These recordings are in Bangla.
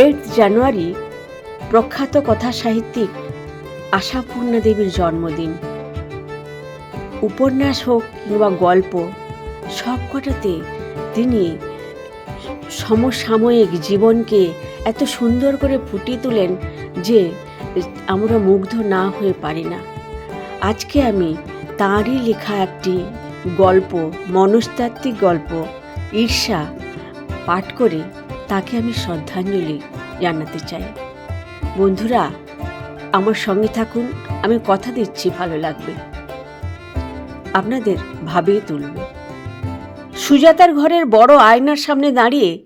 এইট জানুয়ারি প্রখ্যাত কথা সাহিত্যিক আশাপূর্ণা দেবীর জন্মদিন। উপন্যাস হোক কিংবা গল্প, সবকটাতে তিনি সমসাময়িক জীবনকে এত সুন্দর করে ফুটিয়ে তোলেন যে আমরা মুগ্ধ না হয়ে পারি না। আজকে আমি তাঁরই লেখা একটি গল্প, মনস্তাত্ত্বিক গল্প, ঈর্ষা পাঠ করে তাকে আমি শ্রদ্ধাঞ্জলি জানাতে চাই। বন্ধুরা, আমার সঙ্গে থাকুন, আমি কথা দিচ্ছি, ভালো লাগবে। আপনাদের ভাবিয়ে তুলবে। সুজাতার ঘরের বড় আয়নার সামনে দাঁড়িয়ে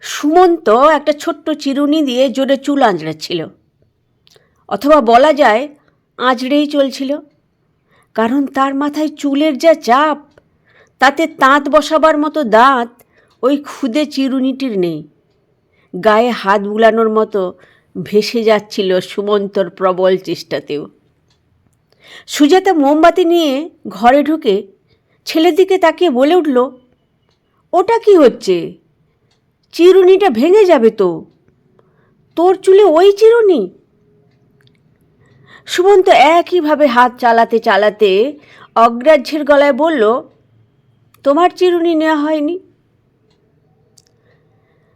সুমন্ত একটা ছোট্ট চিরুনি দিয়ে জোরে চুল আঁচড়াচ্ছিল। অথবা বলা যায়, আঁচড়েই চলছিল। কারণ তার মাথায় চুলের যা চাপ, তাতে তাঁত বসাবার মতো দাঁত ওই খুদে চিরুনিটির নেই। গায়ে হাত বুলানোর মতো ভেসে যাচ্ছিল সুমন্তর প্রবল চেষ্টাতেও। সুজাতা মোমবাতি নিয়ে ঘরে ঢুকে ছেলের দিকে তাকিয়ে বলে উঠল, ওটা কি হচ্ছে? চিরুনিটা ভেঙে যাবে তো। তোর চুলে ওই চিরুনি? সুমন্ত একইভাবে হাত চালাতে চালাতে অগ্রাহ্যের গলায় বলল, তোমার চিরুনি নেওয়া হয়নি।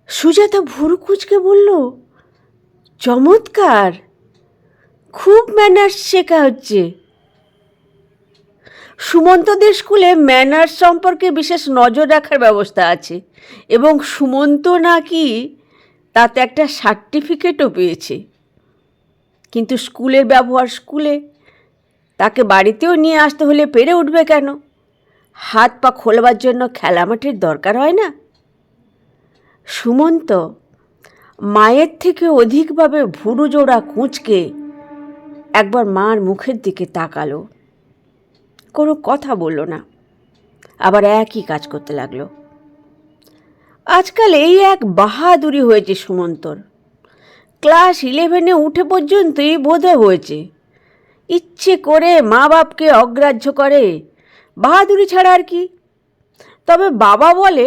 সুজাতা ভুরু কুচকে বলল, চমৎকার! খুব ম্যানার্স শেখা হচ্ছে। সুমন্তদের স্কুলে ম্যানার্স সম্পর্কে বিশেষ নজর রাখার ব্যবস্থা আছে এবং সুমন্ত নাকি তাতে একটা সার্টিফিকেটও পেয়েছে। কিন্তু স্কুলের ব্যবহার স্কুলে, তাকে বাড়িতেও নিয়ে আসতে হলে পেরে উঠবে কেন? হাত পা খোলবার জন্য খেলা মাঠের দরকার হয় না? সুমন্ত, মায়ের থেকে অধিকভাবে ভুরু জোড়া কুঁচকে একবার মার মুখের দিকে তাকালো। কোনো কথা বলল না, আবার একই কাজ করতে লাগল। আজকাল এই এক বাহাদুরি হয়েছে সুমন্তর। ক্লাস ইলেভেনে উঠে পর্যন্তই বোধহয় হয়েছে। ইচ্ছে করে মা বাপকে অগ্রাহ্য করে, বাহাদুরি ছাড়া আর কি। তবে বাবা বলে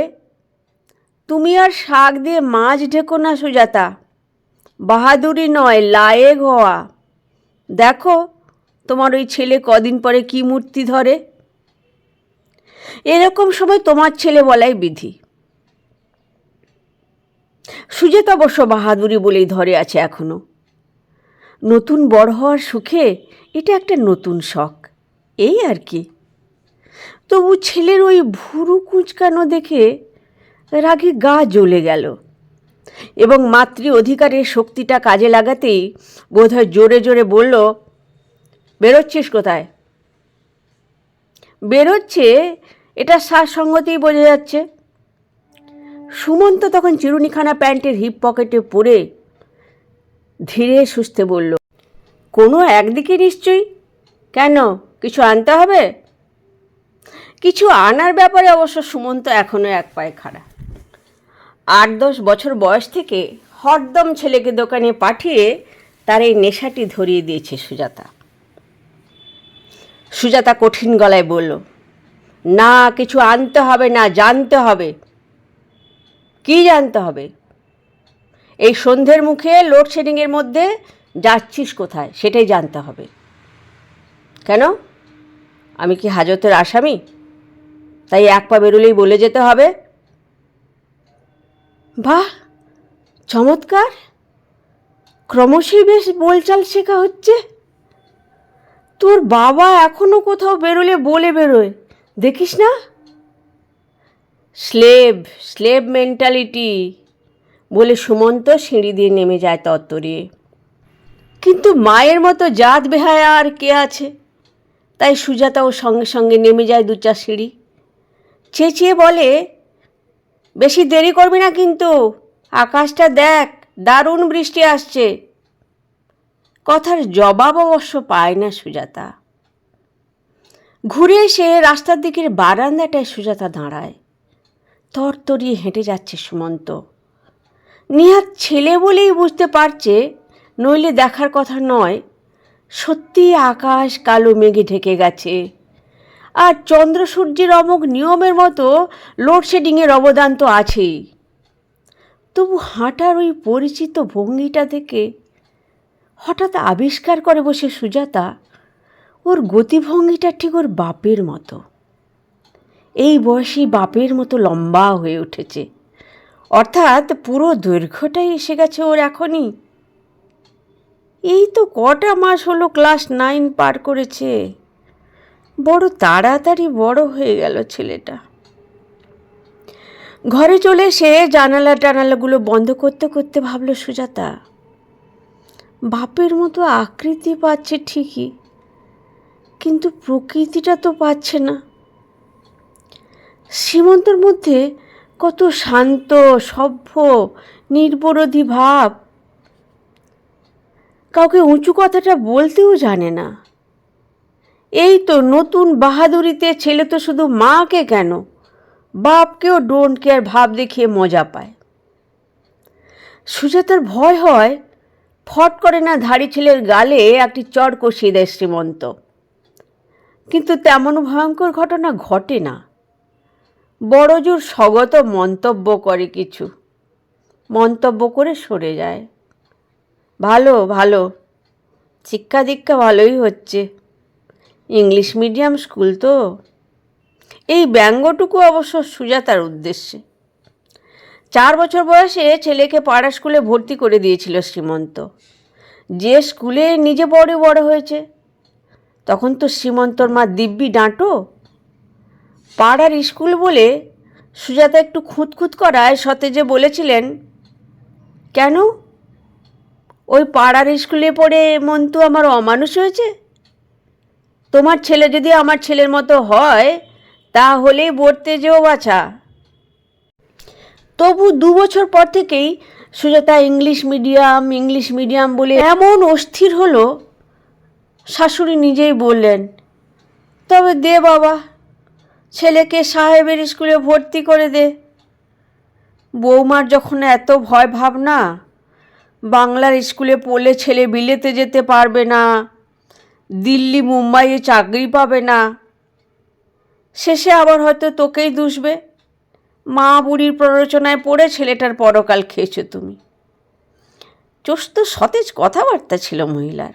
তুমি আর শাক দিয়ে মাছ ঢেকো না, সুজাতা। বাহাদুরি নয় লায়ে হওয়া। দেখো, তোমার ওই ছেলে কদিন পরে কি মূর্তি ধরে? এরকম সময় তোমার ছেলে বলাই বিধি। সুজেত অবশ্য বাহাদুরি বলেই ধরে আছে এখনও। নতুন বড় হওয়ার সুখে এটা একটা নতুন শখ। এই আর কি। তবু ছেলের ওই ভুরু কুঁচকানো দেখে রাগে গা জ্বলে গেল। এবং মাতৃ অধিকারের শক্তিটা কাজে লাগাতেই বোধহয় জোরে জোরে বলল, বেরোচ্ছিস কোথায়? বেরোচ্ছে, এটা সারসঙ্গতেই বোঝা যাচ্ছে। সুমন্ত তখন চিরুনিখানা প্যান্টের হিপ পকেটে পরে ধীরে সুস্থে বলল, কোনো একদিকে নিশ্চয়ই? কেন? কিছু আনতে হবে? কিছু আনার ব্যাপারে অবশ্য সুমন্ত এখনও এক পায়ে খাড়া। আট দশ বছর বয়স থেকে হরদম ছেলেকে দোকানে পাঠিয়ে তার এই নেশাটি ধরিয়ে দিয়েছে সুজাতা। সুজাতা কঠিন গলায় বলল, না, কিছু আনতে হবে না, জানতে হবে। কি জানতে হবে? এই সন্ধ্যের মুখে লোডশেডিংয়ের মধ্যে যাচ্ছিস কোথায়, সেটাই জানতে হবে। কেন? আমি কি হাজতের আসামি? তাই এক পা বেরোলেই বলে যেতে হবে। বাহ, চমৎকার। ক্রমশই বেশ বলচাল শেখা হচ্ছে। তোর বাবা এখনও কোথাও বেরোলে বলে বেরোয়। দেখিস না? Slave slave mentality. বলে সুমন্ত সিঁড়ি দিয়ে নেমে যায় তত্তরিয়ে কিন্তু মায়ের মতো জাত বেহায়া আর কে আছে? তাই সুজাতাও সঙ্গে সঙ্গে নেমে যায় দু চার সিঁড়ি। চেঁচিয়ে বলে বেশি দেরি করবি না কিন্তু। আকাশটা দেখ, দারুণ বৃষ্টি আসছে। কথার জবাব অবশ্য পায় না সুজাতা। ঘুরে এসে রাস্তার দিকের বারান্দাটায় সুজাতা দাঁড়ায়। তরতরিয়ে হেঁটে যাচ্ছে সুমন্ত। নিহাত ছেলে বলেই বুঝতে পারছে, নইলে দেখার কথা নয় সত্যি আকাশ কালো মেঘে ঢেকে গেছে। আর চন্দ্র সূর্যের অমুক নিয়মের মতো লোডশেডিংয়ের অবদান তো আছেই। তবু হাঁটার ওই পরিচিত ভঙ্গিটা থেকে হঠাৎ আবিষ্কার করে বসে সুজাতা, ওর গতিভঙ্গিটা ঠিক ওর বাপের মতো। এই বয়সী বাপের মতো লম্বা হয়ে উঠেছে। অর্থাৎ পুরো দৈর্ঘ্যটাই এসে গেছে ওর এখনই। এই তো কটা মাস হলো ক্লাস নাইন পার করেছে। বড় তাড়াতাড়ি বড় হয়ে গেল ছেলেটা। ঘরে চলে এসে জানালা টানালাগুলো বন্ধ করতে করতে ভাবলো সুজাতা, বাপের মতো আকৃতি পাচ্ছে ঠিকই, কিন্তু প্রকৃতিটা তো পাচ্ছে না। সীমন্তর মধ্যে কত শান্ত, সভ্য, নির্বরোধী ভাব। কাউকে উঁচু কথাটা বলতেও জানে না। এই তো নতুন বাহাদুরিতে ছেলে তো শুধু মাকে কেন? বাপকেও ডোন্ট কেয়ার ভাব দেখিয়ে মজা পায়। সুজাতার ভয় হয়, ফট করে না ধাড়ি ছেলের গালে একটি চড় কষিয়ে দেয় শ্রীমন্ত। কিন্তু তেমন ভয়ঙ্কর ঘটনা ঘটে না। বড়জোর স্বগত মন্তব্য করে কিছু। মন্তব্য করে সরে যায়। ভালো ভালো। শিক্ষা দীক্ষা ভালোই হচ্ছে। ইংলিশ মিডিয়াম স্কুল তো। এই ব্যঙ্গটুকু অবশ্য সুজাতার উদ্দেশ্যে। চার বছর বয়সে ছেলেকে পাড়া স্কুলে ভর্তি করে দিয়েছিল শ্রীমন্ত। যে স্কুলে নিজে বড় বড় হয়েছে, তখন তো শ্রীমন্তর মা দিব্যি ডাঁটো। পাড়ার স্কুল বলে সুজাতা একটু খুঁতখুত করায় সতেজে বলেছিলেন, কেন? ওই পাড়ার স্কুলে পড়ে মন্তু আমার অমানুষ হয়েছে? তোমার ছেলে যদি আমার ছেলের মতো হয় তাহলেই পড়তে যেও বাছা। তবু দু বছর পর থেকেই Sujata English medium English medium বলে এমন অস্থির হলো, শাশুড়ি নিজেই বললেন, তবে দে বাবা, ছেলেকে সাহেবের স্কুলে ভর্তি করে দে। বৌমার যখন এত ভয় ভাবনা, বাংলার স্কুলে পড়লে ছেলে বিলেতে যেতে পারবে না। দিল্লি মুম্বাইয়ে চাকরি পাবে না। শেষে আবার হয়তো তোকেই দুষবে। মা বুড়ির প্ররোচনায় পড়ে ছেলেটার পরকাল খেয়েছো তুমি। চোস্ত সতেজ কথাবার্তা ছিল মহিলার।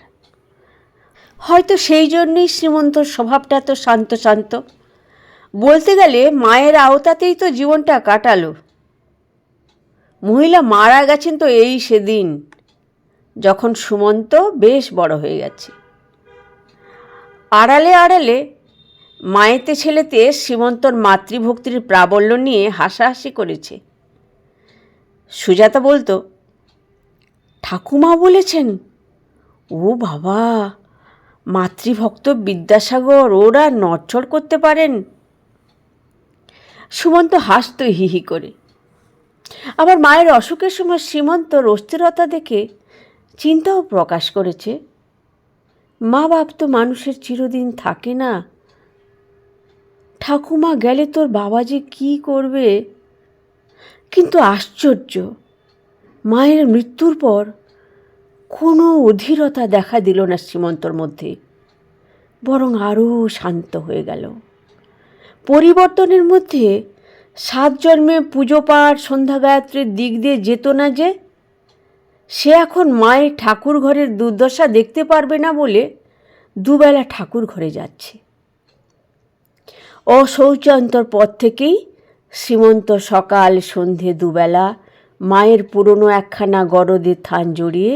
হয়তো সেই জন্যই শ্রীমন্তর স্বভাবটা এত শান্ত শান্ত। বলতে গেলে মায়ের আওতাতেই তো জীবনটা কাটালো। মহিলা মারা গেছেন তো এই সেদিন, যখন সুমন্ত বেশ বড় হয়ে গেছে। আড়ালে আড়ালে মায়েতে ছেলেতে শ্রীমন্তর মাতৃভক্তির প্রাবল্য নিয়ে হাসাহাসি করেছে। সুজাতা বলতো, ঠাকুমা বলেছেন, ও বাবা, মাতৃভক্ত বিদ্যাসাগর ওরা নড়চড় করতে পারেন। সুমন্ত হাসত হিহি করে। আবার মায়ের অসুখের সময় শ্রীমন্তর অস্থিরতা দেখে চিন্তাও প্রকাশ করেছে। মা বাপ তো মানুষের চিরদিন থাকে না। ঠাকুমা গেলে তোর বাবা যে কী করবে? কিন্তু আশ্চর্য, মায়ের মৃত্যুর পর কোনো অধীরতা দেখা দিল না শ্রীমন্তর মধ্যে, বরং আরও শান্ত হয়ে গেল। পরিবর্তনের মধ্যে সাত জন্মে পুজো পাঠ, সন্ধ্যা গায়ত্রীর দিক দিয়ে যেত না যে সে এখন মায়ের ঠাকুর ঘরের দুর্দশা দেখতে পারবে না বলে দুবেলা ঠাকুর ঘরে যাচ্ছে। অশৌচান্তর পর থেকেই শ্রীমন্ত সকাল সন্ধে দুবেলা মায়ের পুরনো একখানা গরদের থান জড়িয়ে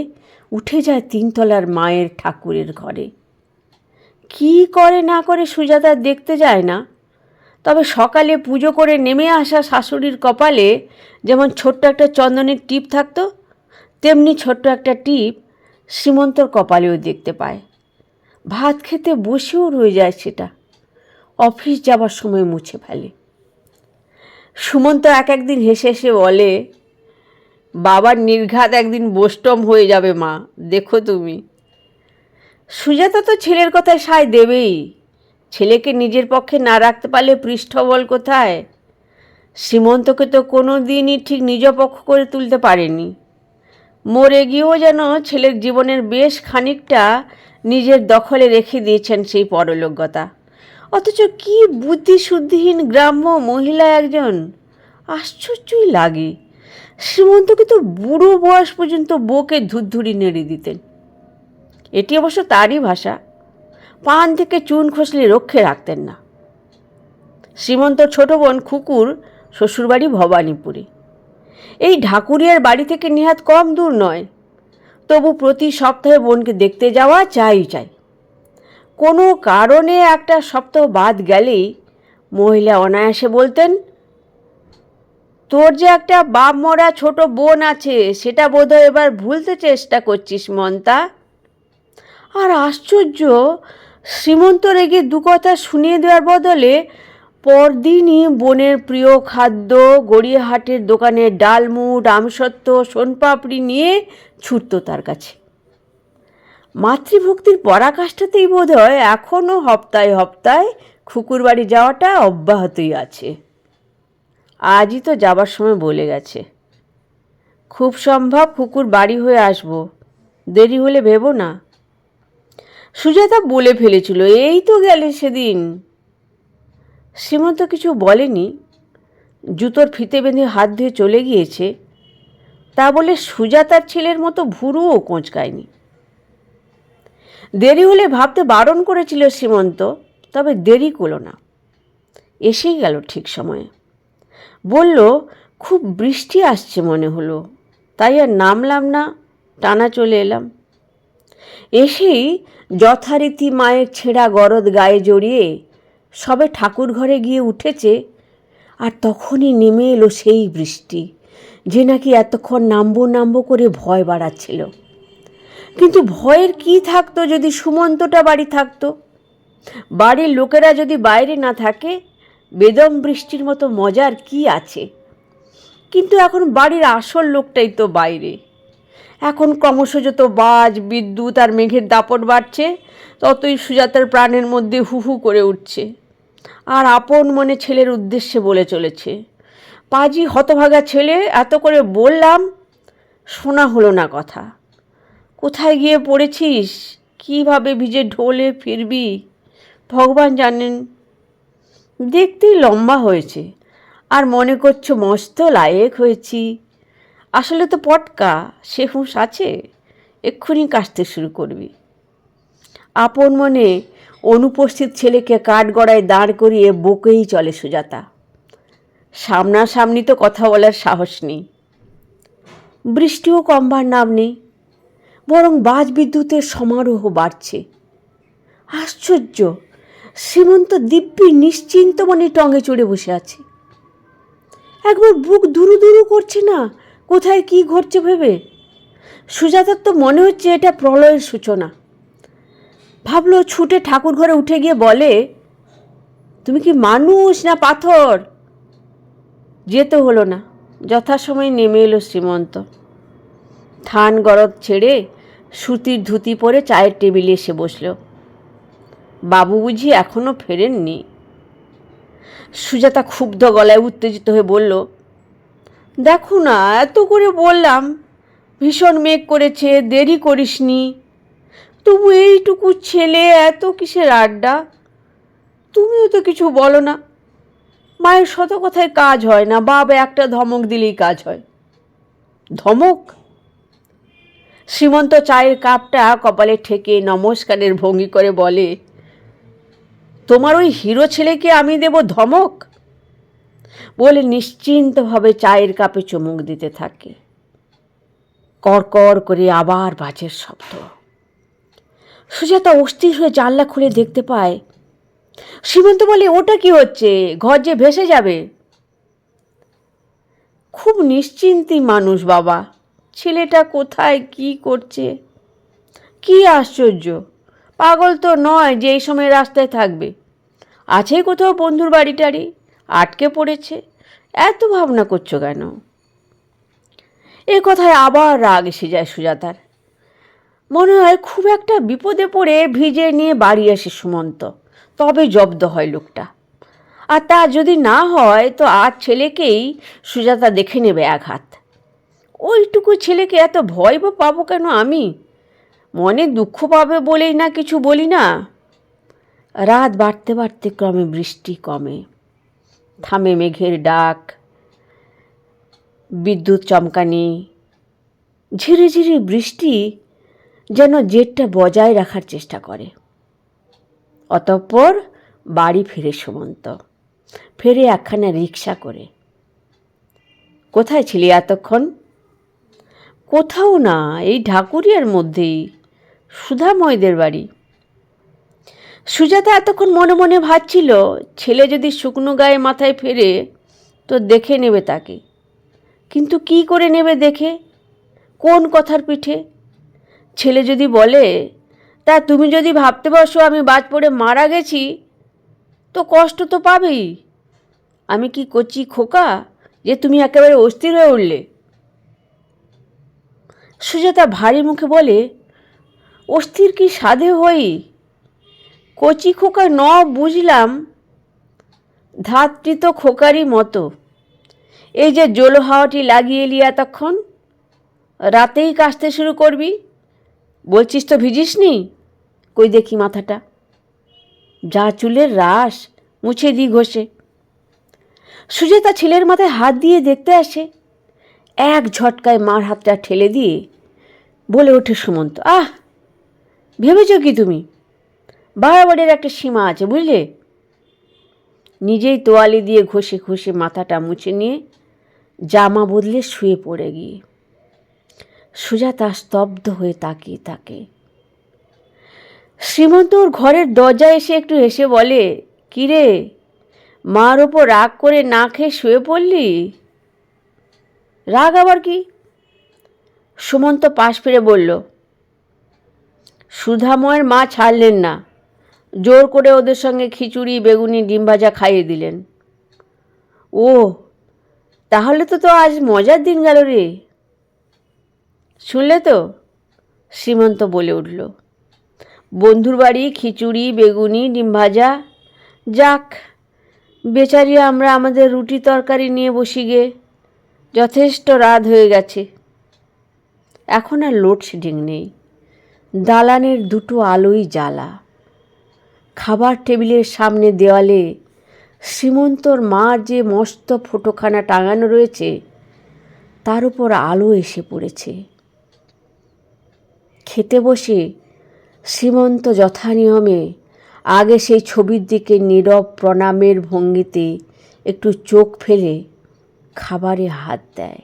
উঠে যায় তিনতলার মায়ের ঠাকুরের ঘরে। কি করে না করে সুজাতা দেখতে যায় না, তবে সকালে পুজো করে নেমে আসা শাশুড়ির কপালে যেমন ছোট্ট একটা চন্দনের টিপ থাকতো তেমনি ছোট্ট একটা টিপ শ্রীমন্তর কপালেও দেখতে পায়। ভাত খেতে বসেও রয়ে যায় সেটা। অফিস যাবার সময় মুছে ফেলে। সুমন্ত এক একদিন হেসে হেসে বলে, বাবার নির্ঘাত একদিন বোস্টম হয়ে যাবে মা, দেখো তুমি। সুজাতা তো ছেলের কথায় সায় দেবেই। ছেলেকে নিজের পক্ষে না রাখতে পারলে পৃষ্ঠবল কোথায়? শ্রীমন্তকে তো কোনো দিনই ঠিক নিজ পক্ষ করে তুলতে পারেনি। মরে গিয়েও যেন ছেলের জীবনের বেশ খানিকটা নিজের দখলে রেখে দিয়েছেন সেই পরলোকগতা। অথচ কি বুদ্ধিশুদ্ধিহীন গ্রাম্য মহিলা একজন। আশ্চর্যই লাগে। শ্রীমন্তকে তো বুড়ো বয়স পর্যন্ত বউকে ধুরধুরি নেড়ে দিতেন। এটি অবশ্য তারই ভাষা। পান থেকে চুন খসলে রক্ষে রাখতেন না। শ্রীমন্ত ছোট বোন খুকুর শ্বশুরবাড়ি ভবানীপুরে। এই ঢাকুরিয়ার বাড়ি থেকে নিহাত কম দূর নয়। তবু প্রতি সপ্তাহে বোনকে দেখতে যাওয়া চাই চাই। কোনো কারণে একটা সপ্তাহ বাদ গেলেই মহিলা অনায়াসে বলতেন, তোর যে একটা বাপ মরা ছোট বোন আছে, সেটা বোধহয় এবার ভুলতে চেষ্টা করছিস মন্তা? আর আশ্চর্য, শ্রীমন্ত রেগে দু কথা শুনিয়ে দেওয়ার বদলে পরদিনই বোনের প্রিয় খাদ্য গড়িয়াহাটের দোকানে ডালমুট আমসত্ত্ব, সোনপাপড়ি নিয়ে ছুটত তার কাছে। মাতৃভক্তির পরাকাষ্ঠাতেই বোধ হয় এখনও হপ্তায় হপ্তায় খুকুর বাড়ি যাওয়াটা অব্যাহতই আছে। আজই তো যাবার সময় বলে গেছে। খুব সম্ভব কুকুর বাড়ি হয়ে আসব। দেরি হলে ভেবো না। সুজাতা বলে ফেলেছিল, এই তো গেলে সেদিন। সীমন্ত কিছু বলেনি। জুতোর ফিতে বেঁধে হাত ধুয়ে চলে গিয়েছে। তা বলে সুজাতার ছেলের মতো ভুরুও কোঁচকায়নি দেরি হলে ভাবতে বারণ করেছিল শ্রীমন্ত, তবে দেরি করল না। এসেই গেল ঠিক সময়ে। বলল, খুব বৃষ্টি আসছে মনে হলো, তাই আর নামলাম না, টানা চলে এলাম। এসেই যথারীতি মায়ের ছেঁড়া গরদ গায়ে জড়িয়ে সবে ঠাকুর ঘরে গিয়ে উঠেছে আর তখনই নেমে এলো সেই বৃষ্টি, যে নাকি এতক্ষণ নামবো নামবো করে ভয় বাড়াচ্ছিল। কিন্তু ভয়ের কি থাকতো যদি সুমন্তটা বাড়ি থাকতো? বাড়ির লোকেরা যদি বাইরে না থাকে, বেদম বৃষ্টির মতো মজার কি আছে? কিন্তু এখন বাড়ির আসল লোকটাই তো বাইরে। এখন ক্রমশ যত বাজ, বিদ্যুৎ আর মেঘের দাপট বাড়ছে, ততই সুজাতার প্রাণের মধ্যে হু হু করে উঠছে। আর আপন মনে ছেলের উদ্দেশ্যে বলে চলেছে। পাজি হতভাগা ছেলে, এত করে বললাম, শোনা হলো না কথা। কোথায় গিয়ে পড়েছিস? কীভাবে ভিজে ঢোলে ফিরবি? ভগবান জানেন, দেখতেই লম্বা হয়েছে। আর মনে করছ মস্ত লায়েক হয়েছি। আসলে তো পটকা, সে হুঁশ আছে, এক্ষুনি কাশতে শুরু করবি। আপন মনে অনুপস্থিত ছেলেকে কাঠগড়ায় দাঁড় করিয়ে বকেই চলে সুজাতা। সামনাসামনি তো কথা বলার সাহস নেই। বৃষ্টিও কমবার নাম নেই, বরং বাজ বিদ্যুতের সমারোহ বাড়ছে। আশ্চর্য, শ্রীমন্ত দিব্যি নিশ্চিন্ত মনে টঙে চড়ে বসে আছে। একবার বুক দুরু দুরু করছে না, কোথায় কি ঘটছে ভেবে? সুজাতার তো মনে হচ্ছে এটা প্রলয়ের সূচনা। ভাবলো ছুটে ঠাকুর ঘরে উঠে গিয়ে বলে, তুমি কি মানুষ না পাথর? যেতে হলো না। যথাসময়ে নেমে এলো শ্রীমন্ত। থান গরদ ছেড়ে সুতির ধুতি পরে চায়ের টেবিলে এসে বসল। বাবু বুঝি এখনও ফেরেননি। সুজাতা ক্ষুব্ধ গলায় উত্তেজিত হয়ে বলল, দেখো না, এত করে বললাম। ভীষণ মেঘ করেছে, দেরি করিসনি। তবু এইটুকু ছেলে, এত কিসের আড্ডা? তুমিও তো কিছু বলো না। মায়ের শত কথায় কাজ হয় না বাবা একটা ধমক দিলেই কাজ হয়। ধমক? শ্রীমন্ত চায়ের কাপটা কপালে ঠেকে নমস্কারের ভঙ্গি করে বলে, তোমার ওই হিরো ছেলেকে আমি দেব ধমক? বলে নিশ্চিন্তভাবে চায়ের কাপে চুমুক দিতে থাকে। কড়কড় করে আবার বাজের শব্দ। সুজাতা অস্থির হয়ে জানলা খুলে দেখতে পায়। সীমন্ত বলে, ওটা কি হচ্ছে? ঘর যে ভেসে যাবে। খুব নিশ্চিন্তি মানুষ বাবা। ছেলেটা কোথায়, কি করছে? কি আশ্চর্য! পাগল তো নয় যে এই সময় রাস্তায় থাকবে। আছে কোথাও বন্ধুর বাড়ি টাড়ি? আটকে পড়েছে? এত ভাবনা করছ কেন? এ কথায় আবার রাগ এসে যায় সুজাতার। মনে হয় খুব একটা বিপদে পড়ে ভিজে নিয়ে বাড়ি আসে সুমন্ত। তবে জব্দ হয় লোকটা। আর তা যদি না হয়, তো আর ছেলেকেই সুজাতা দেখে নেবে আঘাত ওইটুকু ছেলেকে এত ভয় বা পাবো কেন আমি? মনে দুঃখ পাবে বলেই না কিছু বলি না? রাত বাড়তে বাড়তে ক্রমে বৃষ্টি কমে। থামে মেঘের ডাক, বিদ্যুৎ চমকানি, ঝিরিঝিরি বৃষ্টি যেন জেটটা বজায় রাখার চেষ্টা করে। অতঃপর বাড়ি ফিরে সুমন্ত। ফেরে একখানা রিক্সা করে। কোথায় ছিলি এতক্ষণ? কোথাও না, এই ঢাকুরিয়ার মধ্যেই, সুধাময়দের বাড়ি। সুজাতা এতক্ষণ মনে মনে ভাবছিল, ছেলে যদি শুকনো গায়ে মাথায় ফেরে, তো দেখে নেবে তাকে। কিন্তু কি করে নেবে দেখে? কোন কথার পিঠে? ছেলে যদি বলে, তা তুমি যদি ভাবতে বসো আমি বাজ পড়ে মারা গেছি, তো কষ্ট তো পাবেই। আমি কি কচি খোকা যে তুমি একেবারে অস্থির হয়ে উঠলে? সুজাতা ভারী মুখে বলে, অস্থির কি সাধে হই? কচি খোকা ন বুঝলাম, ধাত্রী তো খোকারই মতো। এই যে জল হাওয়াটি লাগিয়ে এলি এতক্ষণ, রাতেই কাশতে শুরু করবি? বলছিস তো ভিজিস নি কই দেখি মাথাটা। যা চুলের রাস মুছে দি ঘষে। সুজাতা ছেলের মাথায় হাত দিয়ে দেখতে আসে। এক ঝটকায় মার হাতটা ঠেলে দিয়ে বলে ওঠে সুমন্ত, আহ, ভেবেছ কি তুমি? বাড়াবাড়ির একটা সীমা আছে, বুঝলে? নিজেই তোয়ালি দিয়ে ঘষে ঘষে মাথাটা মুছে নিয়ে জামা বদলে শুয়ে পড়ে গিয়ে। সুজাতা স্তব্ধ হয়ে তাকিয়ে থাকে। শ্রীমন্ত ঘরের দরজায় এসে একটু হেসে বলে কিরে মার ওপর রাগ করে না খেয়ে শুয়ে পড়লি? রাগ আবার কি? সুমন্ত পাশ ফিরে বলল, সুধাময়ের মা ছাড়লেন না। জোর করে ওদের সঙ্গে খিচুড়ি, বেগুনি, ডিম ভাজা খাইয়ে দিলেন। ও তাহলে তো তো আজ মজার দিন গেল রে। শুনলে তো? শ্রীমন্ত বলে উঠল। বন্ধুর বাড়ি খিচুড়ি, বেগুনি, ডিম ভাজা। যাক, বেচারি আমরা আমাদের রুটি তরকারি নিয়ে বসি গে। যথেষ্ট রাত হয়ে গেছে। এখন আর লোডশেডিং নেই। দালানের দুটো আলোই জ্বালা। খাবার টেবিলের সামনে দেওয়ালে শ্রীমন্তর মার যে মস্ত ফটোখানা টাঙানো রয়েছে, তার উপর আলো এসে পড়েছে। খেতে বসে শ্রীমন্ত যথানিয়মে আগে সেই ছবির দিকে নীরব প্রণামের ভঙ্গিতে একটু চোখ ফেলে খাবারে হাত দেয়।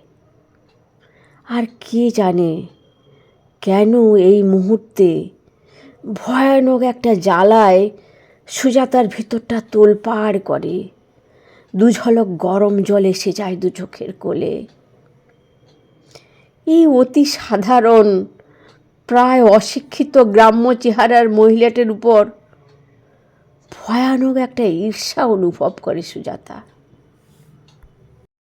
আর কে জানে কেন এই মুহূর্তে ভয়ানক একটা জ্বালায় সুজাতার ভিতরটা তোলপাড় করে। দু ঝলক গরম জল এসে যায় দু চোখের কোলে। এই অতি সাধারণ প্রায় অশিক্ষিত গ্রাম্য চেহারার মহিলাটির উপর ভয়ানক একটা ঈর্ষা অনুভব করে সুজাতা।